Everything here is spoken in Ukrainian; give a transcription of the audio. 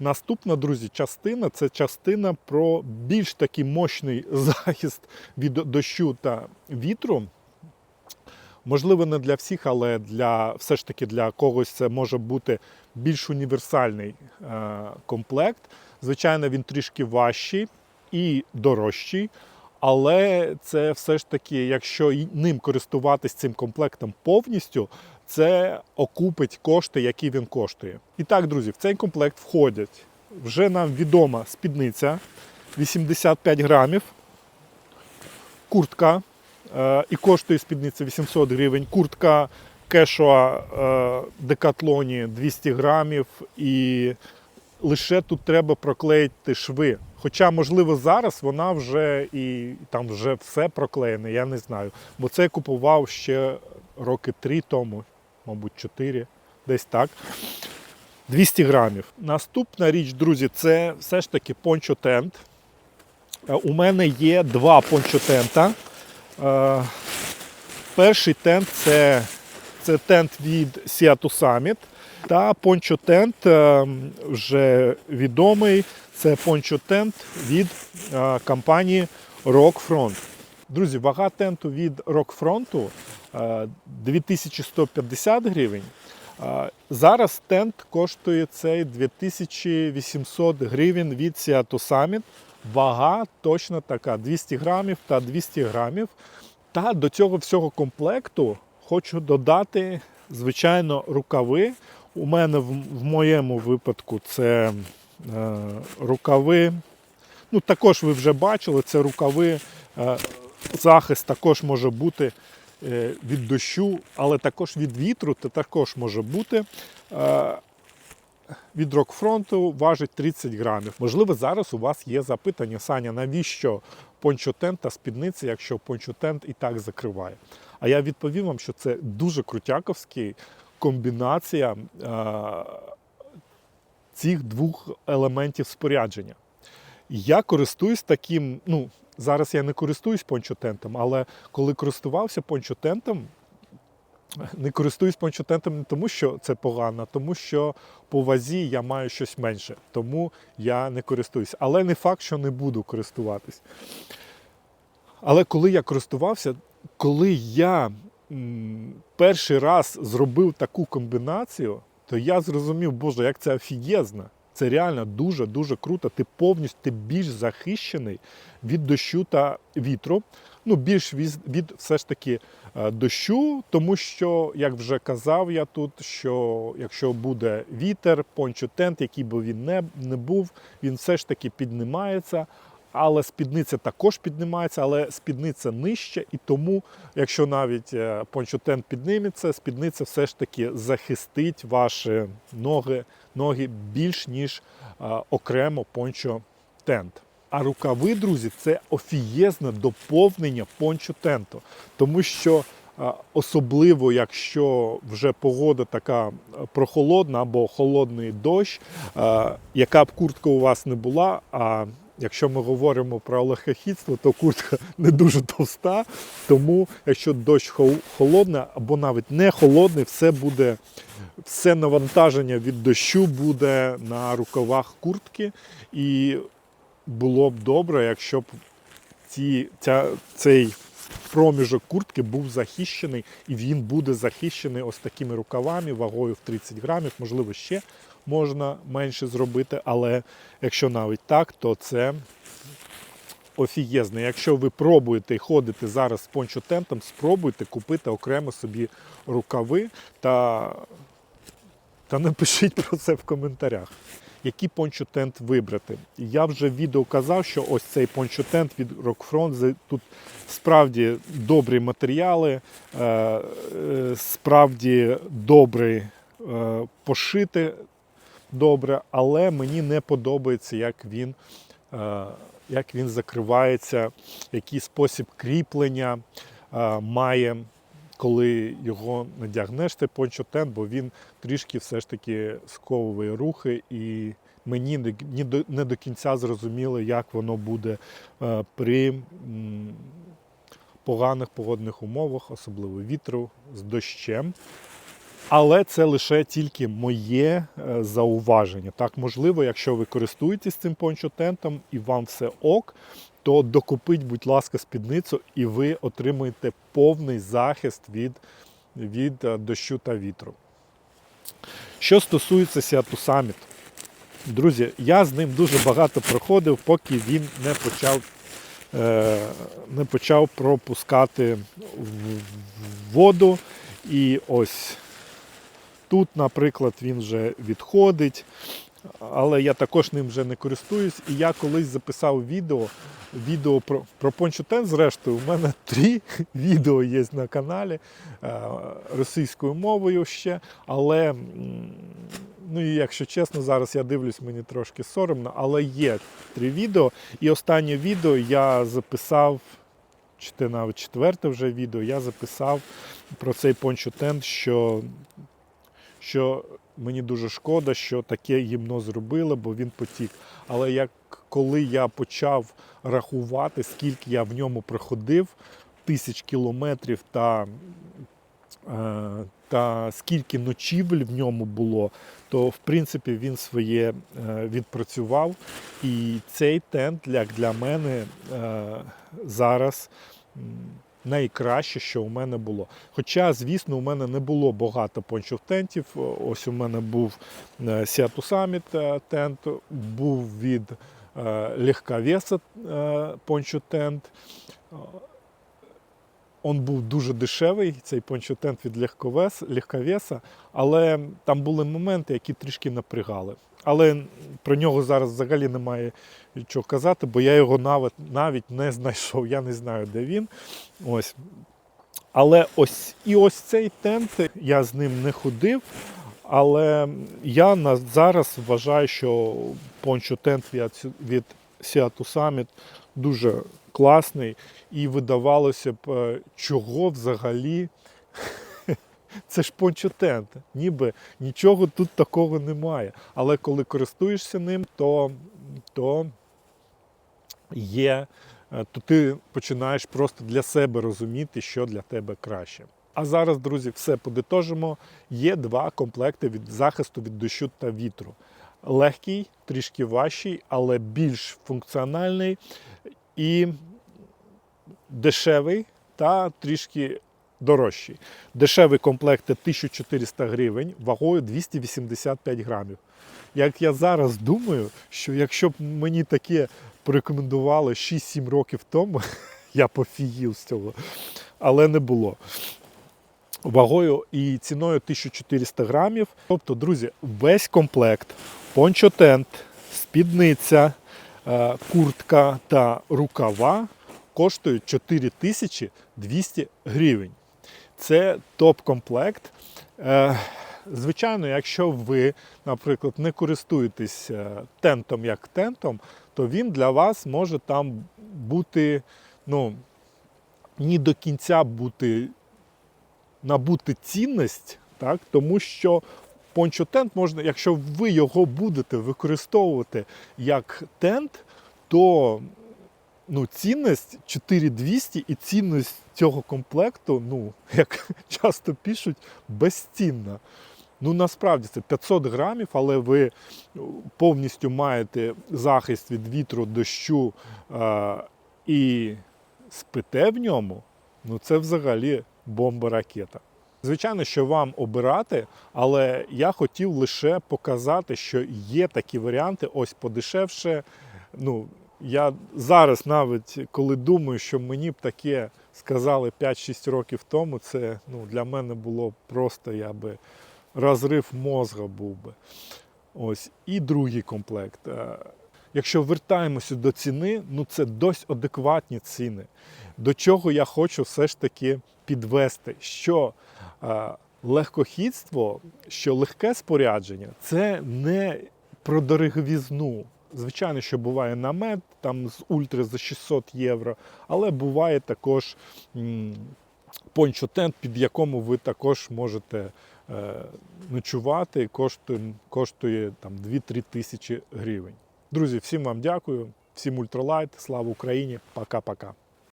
Наступна, друзі, частина це частина про більш такий мощний захист від дощу та вітру. Можливо, не для всіх, але для все ж таки для когось це може бути більш універсальний е, комплект. Звичайно, він трішки важчий і дорожчий. Але це все ж таки, якщо ним користуватись цим комплектом повністю, це окупить кошти, які він коштує. І так, друзі, в цей комплект входять вже нам відома спідниця 85 грамів, куртка, е, і коштує спідниця 800 гривень, куртка кешуа е, декатлоні 200 грамів, і лише тут треба проклеїти шви. Хоча, можливо, зараз вона вже і там вже все проклеєне, я не знаю. Бо це купував ще роки три тому, мабуть, 4, десь так. 200 грамів. Наступна річ, друзі, це все ж таки пончо-тент. У мене є два пончо-тента. Перший тент це, це тент від Seattle Summit. Та пончо-тент вже відомий. Це пончо-тент від е, компанії Rockfront. Друзі, вага тенту від е, 2150 гривень. Е, Зараз тент коштує цей 2800 гривень від Seattle Summit. Вага точно така: 200 грамів та 200 грамів. Та до цього всього комплекту хочу додати, звичайно, рукави. У мене в, в моєму випадку це е, рукави. Ну, також ви вже бачили, це рукави. Е, захист також може бути е, від дощу, але також від вітру, це також може бути. Е, від рокфронту важить 30 грамів. Можливо, зараз у вас є запитання, Саня, навіщо пончотент та спідниця, якщо пончотент і так закриває? А я відповім вам, що це дуже крутяковський комбінація е, цих двох елементів спорядження. Я користуюсь таким, ну, зараз я не користуюсь пончотентом, але коли користувався пончотентом, не користуюсь пончотентом не тому, що це погано, а тому що по вазі я маю щось менше, тому я не користуюсь. Але не факт, що не буду користуватись. Але коли я користувався, коли я перший раз зробив таку комбінацію, то я зрозумів, боже, як це офігезно. Це реально дуже-дуже круто. Ти повністю ти більш захищений від дощу та вітру. Ну, більш від, від все ж таки е, дощу, тому що, як вже казав я тут, що якщо буде вітер, пончо-тент, який би він не, не був, він все ж таки піднімається. Але спідниця також піднімається, але спідниця нижча, і тому, якщо навіть е, пончотент підніметься, спідниця все ж таки захистить ваші ноги, ноги більш ніж е, окремо пончо-тент. А рукави, друзі, це офієзне доповнення пончо-тенту, тому що е, особливо, якщо вже погода така е, прохолодна або холодний дощ, яка б куртка у вас не була. а Якщо ми говоримо про легкохідство, то куртка не дуже товста. Тому, якщо дощ хол- холодний або навіть не холодний, все буде все навантаження від дощу буде на рукавах куртки. І було б добре, якщо б ці, ця, цей проміжок куртки був захищений, і він буде захищений ось такими рукавами, вагою в 30 грамів, можливо, ще можна менше зробити, але якщо навіть так, то це офігезно. Якщо ви пробуєте і ходите зараз з пончотентом, спробуйте купити окремо собі рукави та, та напишіть про це в коментарях. Який пончотент вибрати? Я вже в відео казав, що ось цей пончотент від Rockfront, тут справді добрі матеріали, е, е, справді добрий е, пошити добре, але мені не подобається, як він, е, як він закривається, який спосіб кріплення е, має, коли його надягнеш, ти пончотен, бо він трішки все ж таки сковує рухи і. Мені не, до- кінця зрозуміло, як воно буде е, при поганих погодних умовах, особливо вітру з дощем. Але це лише тільки моє е, зауваження. Так, можливо, якщо ви користуєтесь цим пончотентом і вам все ок, то докупіть, будь ласка, спідницю, і ви отримаєте повний захист від, від е, дощу та вітру. Що стосується Seattle Summit, друзі, я з ним дуже багато проходив, поки він не почав, е, не почав пропускати воду. І ось тут, наприклад, він вже відходить, але я також ним вже не користуюсь. І я колись записав відео, відео про, про пончотен. Зрештою, у мене три відео є на каналі е, російською мовою ще. Але, ну і якщо чесно, зараз я дивлюсь, мені трошки соромно, але є три відео. І останнє відео я записав, чи навіть четверте вже відео, я записав про цей пончотен, що, що мені дуже шкода, що таке гімно зробили, бо він потік. Але як коли я почав рахувати, скільки я в ньому проходив, тисяч кілометрів та, е, та скільки ночівель в ньому було, то в принципі він своє е, відпрацював. І цей тент як для мене е, зараз найкраще, що у мене було. Хоча, звісно, у мене не було багато пончов-тентів. Ось у мене був е, Seattle Summit е, тент, був від е, Легковеса пончо-тент. Он був дуже дешевий, цей пончо-тент від Легковес, Легковеса, але там були моменти, які трішки напрягали. Але про нього зараз взагалі немає чого казати, бо я його навіть, навіть не знайшов. Я не знаю, де він. Ось. Але ось і ось цей тент, я з ним не ходив. Але я на зараз вважаю, що пончо тент від, Seattle Summit дуже класний. І видавалося б, е, чого взагалі. Це ж пончотент, ніби нічого тут такого немає. Але коли користуєшся ним, то, то є, е, то ти починаєш просто для себе розуміти, що для тебе краще. А зараз, друзі, все подитожимо. Є два комплекти від захисту від дощу та вітру. Легкий, трішки важчий, але більш функціональний і дешевий та трішки дорожчий. Дешевий комплект 1400 гривень, вагою 285 грамів. Як я зараз думаю, що якщо б мені таке порекомендували 6-7 років тому, я пофігів з цього, але не було. Вагою і ціною 1400 грамів. Тобто, друзі, весь комплект, пончотент, спідниця, е, куртка та рукава коштують 4200 гривень. Це топ-комплект. Е, Звичайно, якщо ви, наприклад, не користуєтесь е, тентом як тентом, то він для вас може там бути, ну, ні до кінця бути, набути цінність, так? тому що пончо-тент можна, якщо ви його будете використовувати як тент, то ну, цінність 4200 і цінність цього комплекту, ну, як часто пишуть, безцінна. Ну, насправді це 500 грамів, але ви повністю маєте захист від вітру, дощу е- і спите в ньому, ну це взагалі бомба-ракета. Звичайно, що вам обирати, але я хотів лише показати, що є такі варіанти, ось подешевше. Ну, я зараз навіть коли думаю, що мені б таке сказали 5-6 років тому, це ну, для мене було просто я би розрив мозга був би. Ось. І другий комплект. Е, Якщо вертаємося до ціни, ну це досить адекватні ціни. До чого я хочу все ж таки підвести, що е, легкохідство, що легке спорядження це не про дороговізну. Звичайно, що буває намет там з ультра за 600 євро, але буває також пончотент, під якому ви також можете е, ночувати, коштує, коштує там 2-3 тисячі гривень. Друзі, всім вам дякую, всім ультралайт, слава Україні, пока-пока.